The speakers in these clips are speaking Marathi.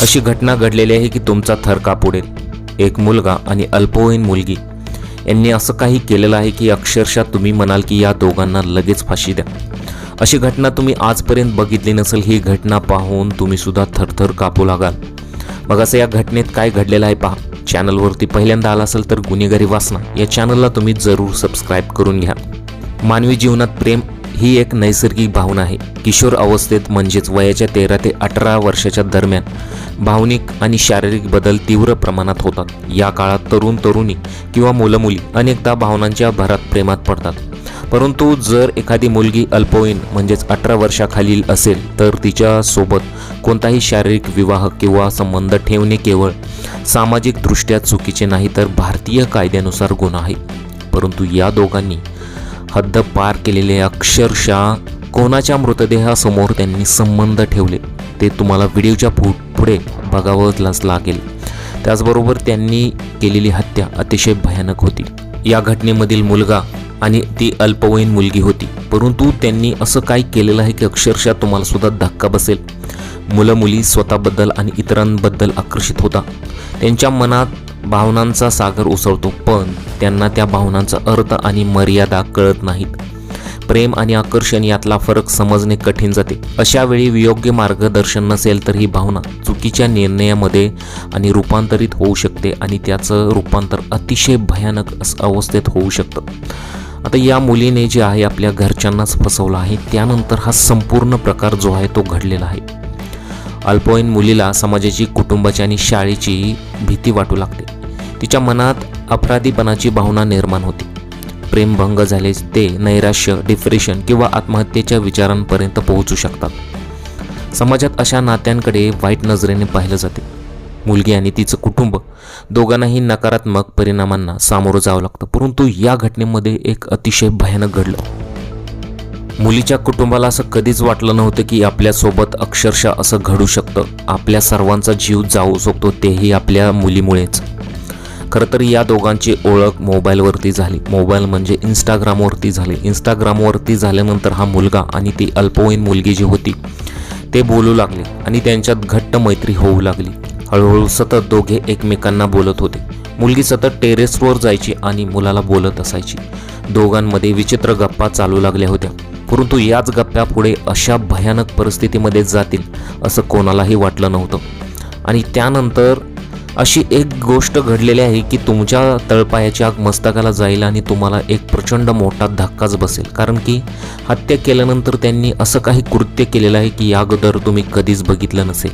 अशी घटना घडलेली आहे की तुमचा थर कापुडेल एक मुलगा आणि अल्पवयीन मुलगी. यांनी असं काही केलेलं आहे की अक्षरशः तुम्ही म्हणाल की या दोघांना लगेच फाशी द्या. अशी घटना तुम्ही आजपर्यंत बघितली नसेल ही घटना पाहून तुम्ही सुद्धा थरथर कापू लागाल. मग असं या घटनेत काय घडलेलं आहे पहा. चॅनलवरती पहिल्यांदा आला असेल तर गुन्हेगारी वासना या चॅनलला तुम्ही जरूर सबस्क्राईब करून घ्या. मानवी जीवनात प्रेम ही एक नैसर्गिक भावना आहे. किशोर अवस्थेत म्हणजेच वयाच्या तेरा ते अठरा वर्षाच्या दरम्यान भावनिक आणि शारीरिक बदल तीव्र प्रमाणात होतात. या काळात तरुण तरुणी किंवा मुलं मुली अनेकदा भावनांच्या भरात प्रेमात पडतात. परंतु जर एखादी मुलगी अल्पवयीन म्हणजेच अठरा वर्षाखालील असेल तर तिच्यासोबत कोणताही शारीरिक विवाह किंवा संबंध ठेवणे केवळ सामाजिकदृष्ट्या चुकीचे नाही तर भारतीय कायद्यानुसार गुन्हा आहे. परंतु या दोघांनी हद्द पार केलेले अक्षरशः कोणाच्या मृतदेहासमोर त्यांनी संबंध ठेवले? ते तुम्हाला व्हिडिओच्या पु पुढे बघावंच लागेल. त्याचबरोबर त्यांनी केलेली हत्या अतिशय भयानक होती. या घटनेमधील मुलगा आणि ती अल्पवयीन मुलगी होती. परंतु त्यांनी असं काय केलेलं आहे की अक्षरशः तुम्हाला सुद्धा धक्का बसेल. मुलं मुली स्वतःबद्दल आणि इतरांबद्दल आकर्षित होता. त्यांच्या मनात भावनांचा सागर उसळतो पण त्यांना त्या भावनांचा अर्थ आणि मर्यादा कळत नाहीत. प्रेम आणि आकर्षण यातला फरक समजणे कठीण जाते. अशा वेळी योग्य मार्गदर्शन नसेल तर ही भावना चुकीच्या निर्णयामध्ये आणि रूपांतरित होऊ शकते आणि त्याचं रूपांतर अतिशय भयानक अवस्थेत होऊ शकतं. आता या मुलीने जे आहे आपल्या घरच्यांनाच फसवलं आहे त्यानंतर हा संपूर्ण प्रकार जो आहे तो घडलेला आहे. अल्पवयीन मुलीला समाजाची कुटुंबाची आणि शाळेची भीती वाटू लागते. तिच्या मनात अपराधीपणाची भावना निर्माण होते. प्रेमभंग झालेच ते नैराश्य डिप्रेशन किंवा आत्महत्येच्या विचारांपर्यंत पोहोचू शकतात. समाजात अशा नात्यांकडे वाईट नजरेने पाहिलं जाते. मुलगी आणि तिचं कुटुंब दोघांनाही नकारात्मक परिणामांना सामोरं जावं लागतं. परंतु या घटनेमध्ये एक अतिशय भयानक घडलं. मुलीच्या कुटुंबाला असं कधीच वाटलं नव्हतं की आपल्यासोबत अक्षरशः असं घडू शकतं. आपल्या सर्वांचा जीव जाऊ शकतो तेही आपल्या मुलीमुळेच. खरं तर या दोघांची ओळख मोबाईलवरती झाली. मोबाईल म्हणजे इंस्टाग्रामवरती झाली. इंस्टाग्रामवरती झाल्यानंतर हा मुलगा आणि ती अल्पवयीन मुलगी जी होती ते बोलू लागले आणि त्यांच्यात घट्ट मैत्री होऊ लागली. हळूहळू सतत दोघे एकमेकांना बोलत होते. मुलगी सतत टेरेसवर जायची आणि मुलाला बोलत असायची. दोघांमध्ये विचित्र गप्पा चालू लागल्या होत्या. परंतु याच गप्प्या पुढे अशा भयानक परिस्थितीमध्ये जातील असं कोणालाही वाटलं नव्हतं. आणि त्यानंतर अशी एक गोष्ट घडलेली आहे की तुमच्या तळपायाची आग मस्तकाला जाईल आणि तुम्हाला एक प्रचंड मोठा धक्काच बसेल. कारण की हत्या केल्यानंतर त्यांनी असं काही कृत्य केलेलं आहे की या अगोदर तुम्ही कधीच बघितलं नसेल.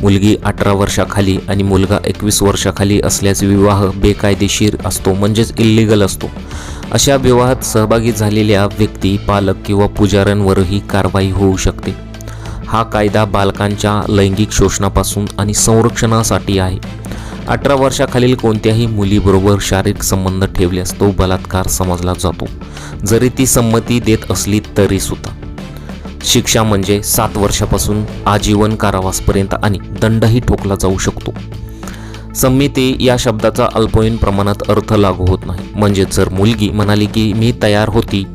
मुलगी अठरा वर्षाखाली आणि मुलगा एकवीस वर्षाखाली असल्यास विवाह बेकायदेशीर असतो म्हणजेच इल्लिगल असतो. अशा विवाहात सहभागी झालेल्या व्यक्ती पालक किंवा पुजाऱ्यांवरही कारवाई होऊ शकते. हा कायदा बालकांच्या लैंगिक शोषणापासून आणि संरक्षणासाठी आहे. अठरा वर्षाखालील कोणत्याही मुलीबरोबर शारीरिक संबंध ठेवल्यास तो बलात्कार समजला जातो. जरी ती संमती देत असली तरी सुद्धा. शिक्षा म्हणजे सात वर्षापासून आजीवन कारावासपर्यंत आणि दंडही ठोकला जाऊ शकतो. संमिती या शब्दाचा अल्पवयीन प्रमाणात अर्थ लागू होत नाही. म्हणजे जर मुलगी म्हणाली की मी तयार होती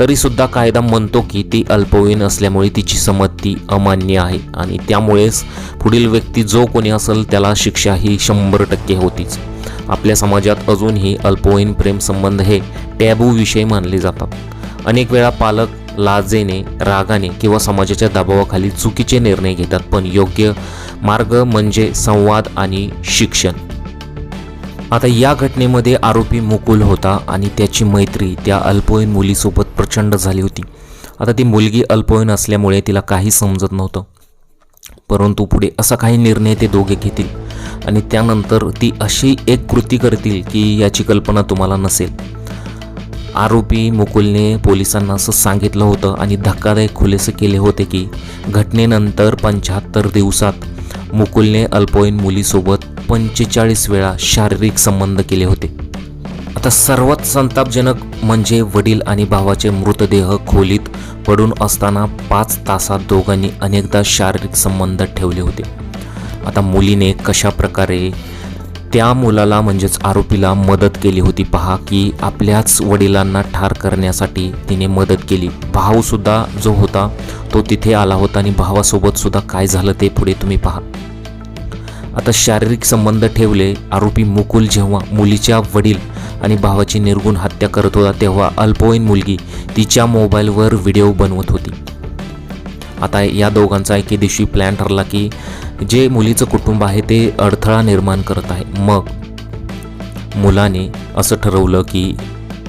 तरीसुद्धा कायदा म्हणतो की ती अल्पवयीन असल्यामुळे तिची संमती अमान्य आहे आणि त्यामुळेच पुढील व्यक्ती जो कोणी असेल त्याला शिक्षा ही शंभर टक्के होतीच. आपल्या समाजात अजूनही अल्पवयीन प्रेमसंबंध हे टॅबू विषय मानले जातात. अनेक वेळा पालक लाजेने रागाने किंवा समाजाच्या दबावाखाली चुकीचे निर्णय घेतात पण योग्य मार्ग म्हणजे संवाद आणि शिक्षण. आता या घटनेमध्ये आरोपी मुकुल होता आणि त्याची मैत्री त्या अल्पवयीन मुलीसोबत प्रचंड झाली होती. आता ती मुलगी अल्पवयीन असल्यामुळे तिला काही समजत नव्हतं. परंतु पुढे असा काही निर्णय ते दोघे घेतील आणि त्यानंतर ती अशी एक कृती करतील की याची कल्पना तुम्हाला नसेल. आरोपी मुकुलने पोलिसांना असं सांगितलं होतं आणि धक्कादायक खुलेसं केले होते की घटनेनंतर पंच्याहत्तर दिवसात मुकुलने अल्पवयीन मुलीसोबत पंचेचाळीस वेळा शारीरिक संबंध केले होते. आता सर्वात संतापजनक म्हणजे वडील आणि भावाचे मृतदेह खोलीत पडून असताना पाच तासात दोघांनी अनेकदा शारीरिक संबंध ठेवले होते. आता मुलीने कशा प्रकारे त्या मुलाला म्हणजेच आरोपीला मदत केली होती पहा की आपल्याच वडिलांना ठार करण्यासाठी तिने मदत केली. भाऊसुद्धा जो होता तो तिथे आला होता आणि भावासोबतसुद्धा काय झालं ते पुढे तुम्ही पहा. आता शारीरिक संबंध ठेवले आरोपी मुकुल जेव्हा मुलीच्या वडील आणि भावाची निर्गुण हत्या करत होता तेव्हा अल्पवयीन मुलगी तिच्या मोबाईलवर व्हिडिओ बनवत होती. आता या दोघांचा एके दिवशी प्लॅन ठरला की जे मुलीचं कुटुंब आहे ते अडथळा निर्माण करत आहे. मग मुलाने असं ठरवलं की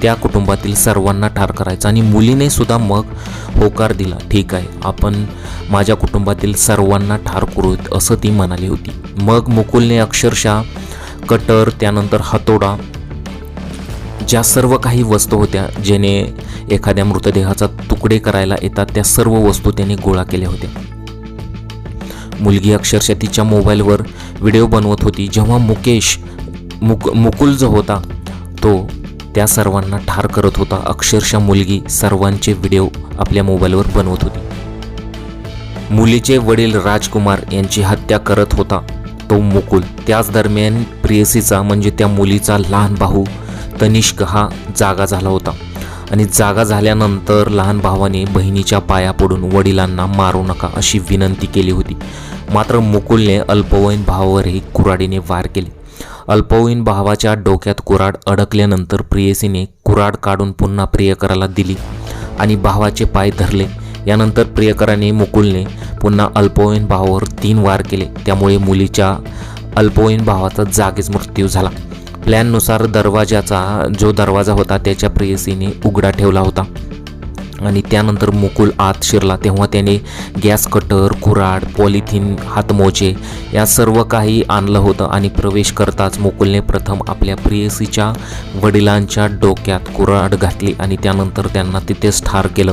त्या कुटुंबातील सर्वांना ठार करायचं आणि मुलीने सुद्धा मग होकार दिला. ठीक आहे आपण माझ्या कुटुंबातील सर्वांना ठार करूत असं ती म्हणाली होती. मग मुकुलने अक्षरशः कटर त्यानंतर हातोडा ज्या सर्व काही वस्तू होत्या जेणे एखाद्या मृतदेहाचा तुकडे करायला येतात त्या सर्व वस्तू त्याने गोळा केल्या होत्या. मुलगी अक्षरशः तिच्या मोबाईलवर व्हिडिओ बनवत होती. जेव्हा मुकेश मुक मुकुल जो होता तो त्या सर्वांना ठार करत होता. अक्षरशः मुलगी सर्वांचे व्हिडिओ आपल्या मोबाईलवर बनवत होती. मुलीचे वडील राजकुमार यांची हत्या करत होता. तो मुकुल. त्याच दरम्यान प्रेयसीचा म्हणजे त्या मुलीचा लहान भाऊ तनिष्क हा जागा झाला होता. आणि जागा झाल्यानंतर लहान भावाने बहिणीच्या पाया पडून वडिलांना मारू नका अशी विनंती केली होती. मात्र मुकुलने अल्पवयीन भावावरही कुऱ्हाडीने वार केले. अल्पवयीन भावाच्या डोक्यात कुऱ्हाड अडकल्यानंतर प्रेयसीने कुऱ्हाड काढून पुन्हा प्रियकराला दिली आणि भावाचे पाय धरले. यानंतर प्रियकराने मुकुलने पुन्हा अल्पवयीन भावावर तीन वार केले. त्यामुळे मुलीच्या अल्पवयीन भावाचा जागीच मृत्यू झाला. प्लॅननुसार दरवाजाचा जो दरवाजा होता त्याच्या प्रेयसीने उघडा ठेवला होता. आणि त्यानंतर मुकुल आत शिरला. तेव्हा त्याने गॅस कटर कुऱ्हाड पॉलिथिन हातमोजे या सर्व काही आणलं होतं आणि प्रवेश करताच मुकुलने प्रथम आपल्या प्रेयसीच्या वडिलांच्या डोक्यात कुऱ्हाड घातली आणि त्यानंतर त्यांना तिथेच ठार केलं.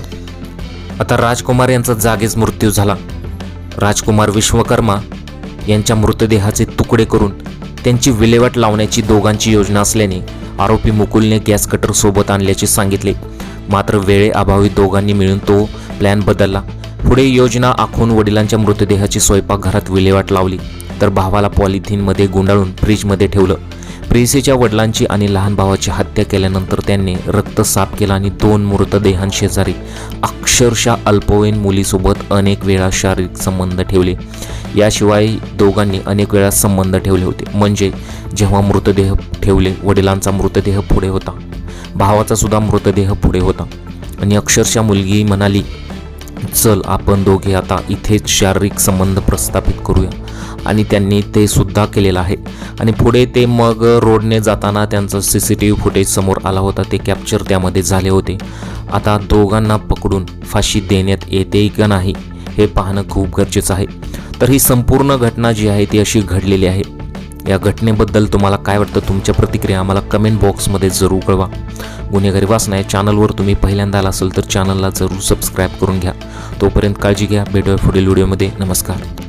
आता राजकुमार यांचा जागीच मृत्यू झाला. राजकुमार विश्वकर्मा यांच्या मृतदेहाचे तुकडे करून त्यांची विल्हेवाट लावण्याची दोघांची योजना असल्याने आरोपी मुकुलने गॅस कटर सोबत आणल्याचे सांगितले. मात्र वेळेअभावी दोघांनी मिळून तो प्लॅन बदलला. पुढे योजना आखून वडिलांच्या मृतदेहाची स्वयंपाकघरात विल्हेवाट लावली तर भावाला पॉलिथिनमध्ये गुंडाळून फ्रीजमध्ये ठेवलं. प्रेयसीच्या वडिलांची आणि लहान भावाची हत्या केल्यानंतर त्यांनी रक्त साफ केला आणि दोन मृतदेहांशेजारी अक्षरशः अल्पवयीन मुलीसोबत अनेक वेळा शारीरिक संबंध ठेवले. याशिवाय दोघांनी अनेक वेळा संबंध ठेवले होते. म्हणजे जेव्हा मृतदेह ठेवले वडिलांचा मृतदेह पुढे होता. भावाचा सुद्धा मृतदेह पुढे होता. आणि अक्षरशः मुलगी म्हणाली चल आपण दोघे आता इथेच शारीरिक संबंध प्रस्थापित करूया. आणि त्यांनी ते सुद्धा केलेलं आहे. आणि पुढे ते मग रोडने जाताना त्यांचं C C T V footage समोर आला होता. ते कॅप्चर त्यामध्ये झाले होते. आता दोघांना पकडून फाशी देण्यात येते का नाही हे पाहणं खूप गरजेचं आहे. तर ही संपूर्ण घटना जी आहे ती अशी घडलेली आहे. या घटनेबद्दल तुम्हाला काय वाटतं? तुमच्या प्रतिक्रिया आम्हाला कमेंट बॉक्समध्ये जरूर कळवा. गुन्हेगारी वाचना या चॅनलवर तुम्ही पहिल्यांदा आला असेल तर चॅनलला जरूर सबस्क्राईब करून घ्या. तोपर्यंत काळजी घ्या. भेटूया पुढील व्हिडिओमध्ये नमस्कार.